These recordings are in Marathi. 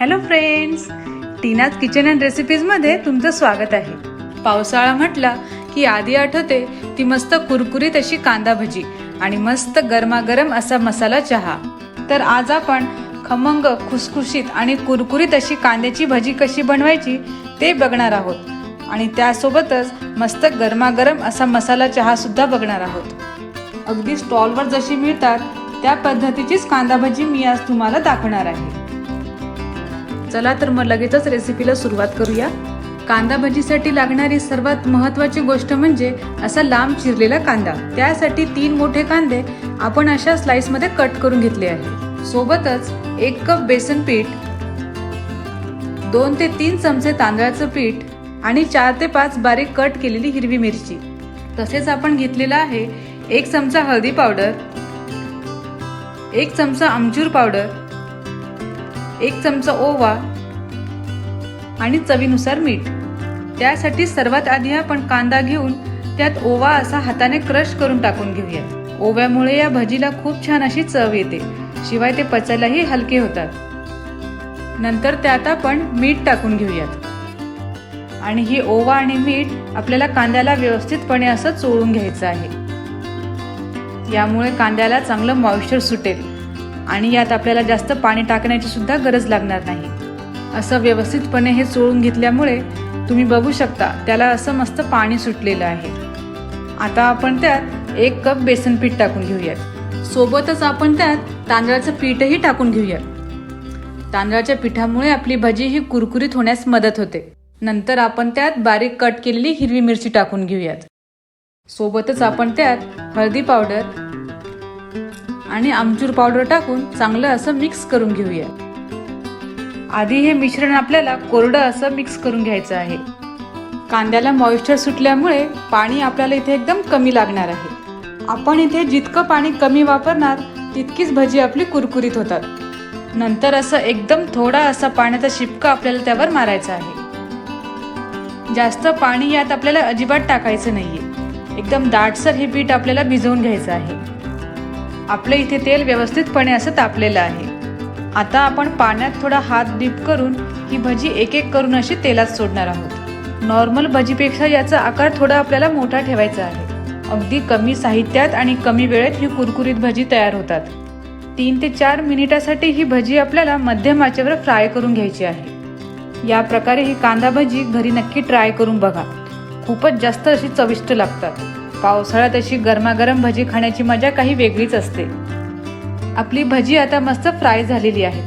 Hello friends Tina's kitchen and रेसिपीजमध्ये तुमचं स्वागत आहे. पावसाळा म्हटला की आधी आठवते ती मस्त कुरकुरीत अशी कांदा भजी आणि मस्त गरमागरम असा मसाला चहा. तर आज आपण खमंग खुसखुशीत आणि कुरकुरीत अशी कांद्याची भजी कशी बनवायची ते बघणार आहोत. आणि त्यासोबतच मस्त गरमागरम असा मसाला चहासुद्धा बघणार आहोत. अगदी स्टॉलवर जशी मिळतात त्या पद्धतीचीच कांदा भजी मी आज तुम्हाला दाखवणार आहे. चला तर मग लगेचच रेसिपीला सुरुवात करूया. कांदा भजीसाठी लागणारी सर्वात महत्त्वाची गोष्ट म्हणजे असा लांब चिरलेला कांदा. त्यासाठी तीन मोठे कांदे आपण अशा स्लाइसमध्ये कट करून घेतले आहे. सोबतच एक कप बेसन पीठ दोन ते तीन चमचे तांदळाचं पीठ आणि चार ते पाच बारीक कट केलेली हिरवी मिरची. तसेच आपण घेतलेला आहे एक चमचा हळदी पावडर एक चमचा आमचूर पावडर एक चमचा ओवा आणि चवीनुसार मीठ. त्यासाठी सर्वात आधी आपण कांदा घेऊन त्यात ओवा असा हाताने क्रश करून टाकून घेऊयात. ओव्यामुळे या भजीला खूप छान अशी चव येते. शिवाय ते पचायलाही हलके होतात. नंतर त्यात आपण मीठ टाकून घेऊयात. आणि ही ओवा आणि मीठ आपल्याला कांद्याला व्यवस्थितपणे असं चोळून घ्यायचं आहे. यामुळे कांद्याला चांगलं मॉइश्चर सुटेल. आणि यात आपल्याला जास्त पाणी टाकण्याची सुद्धा गरज लागणार नाही. असं व्यवस्थितपणे हे चोळून घेतल्यामुळे तुम्ही बघू शकता त्याला असं मस्त पाणी सुटलेलं आहे. आता आपण त्यात एक कप बेसन पीठ टाकून घेऊयात. सोबतच आपण त्यात तांदळाचं पीठही टाकून घेऊयात. तांदळाच्या पिठामुळे आपली भजी ही कुरकुरीत होण्यास मदत होते. नंतर आपण त्यात बारीक कट केलेली हिरवी मिरची टाकून घेऊयात. सोबतच आपण त्यात हळदी पावडर आणि आमचूर पावडर टाकून चांगलं असं मिक्स करून घेऊया. आधी हे मिश्रण आपल्याला कोरडं असं मिक्स करून घ्यायचं आहे. कांद्याला मॉइश्चर सुटल्यामुळे पाणी आपल्याला इथे एकदम कमी लागणार आहे. आपण इथे जितकं पाणी कमी वापरणार तितकीच भजी आपली कुरकुरीत होतात. नंतर असं एकदम थोडा असा पाण्याचा शिपका आपल्याला त्यावर मारायचा आहे. जास्त पाणी यात आपल्याला अजिबात टाकायचं नाहीये. एकदम दाटसर हे पीठ आपल्याला भिजवून घ्यायचं आहे. आपलं इथे तेल व्यवस्थितपणे असं तापलेलं आहे. आता आपण पाण्यात थोडा हात डीप करून ही भजी एक एक करून अशी तेलात सोडणार आहोत. नॉर्मल भजीपेक्षा याचा आकार थोडा आपल्याला मोठा ठेवायचा आहे. अगदी कमी साहित्यात आणि कमी वेळेत ही कुरकुरीत भजी तयार होतात. तीन ते चार मिनिटासाठी ही भजी आपल्याला मध्यम आचेवर फ्राय करून घ्यायची आहे. या प्रकारे ही कांदा भजी घरी नक्की ट्राय करून बघा. खूपच जास्त अशी चविष्ट लागतात. पावसाळ्यात अशी गरमागरम भजी खाण्याची मजा काही वेगळीच असते. आपली भजी आता मस्त फ्राय झालेली आहे.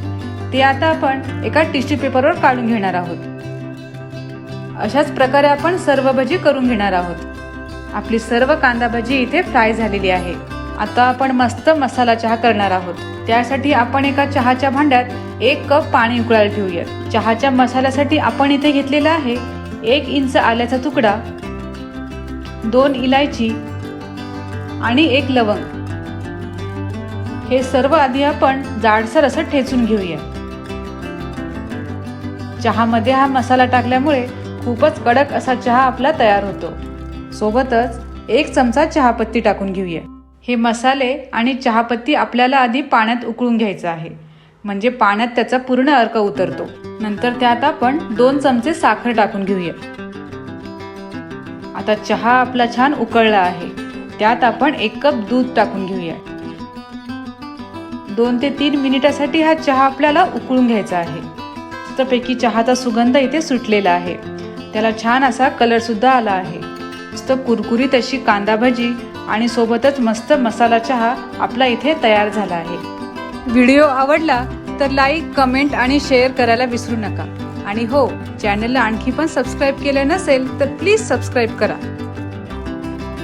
ती आता आपण एका टिश्यू पेपरवर काढून घेणार आहोत. अशाच प्रकारे आपण सर्व भजी करून घेणार आहोत. आपली सर्व कांदा भजी इथे फ्राय झालेली आहे. आता आपण मस्त मसाला चहा करणार आहोत. त्यासाठी आपण एका चहाच्या भांड्यात एक कप पाणी उकळायला ठेवूया चहाच्या मसाल्यासाठी आपण इथे घेतलेला आहे एक इंच आल्याचा तुकडा दोन इलायची आणि एक लवंग. हे सर्व आधी आपण जाडसर असं ठेचून घेऊया. चहामध्ये हा मसाला टाकल्यामुळे खूपच कडक असा चहा आपला तयार होतो. सोबतच एक चमचा चहापत्ती टाकून घेऊया. हे मसाले आणि चहापत्ती आपल्याला आधी पाण्यात उकळून घ्यायचं आहे. म्हणजे पाण्यात त्याचा पूर्ण अर्क उतरतो. नंतर त्यात आपण दोन चमचे साखर टाकून घेऊया. आता चहा आपला छान उकळला आहे. त्यात आपण एक कप दूध टाकून घेऊया. दोन ते तीन मिनिटासाठी हा चहा आपल्याला उकळून घ्यायचा आहे. मस्तपैकी चहाचा सुगंध इथे सुटलेला आहे. त्याला छान असा कलरसुद्धा आला आहे. मस्त कुरकुरीत अशी कांदा भजी आणि सोबतच मस्त मसाला चहा आपला इथे तयार झाला आहे. व्हिडिओ आवडला तर लाईक कमेंट आणि शेअर करायला विसरू नका. आणि हो चॅनलला आणखी पण सबस्क्राईब केलं नसेल तर प्लीज सबस्क्राईब करा.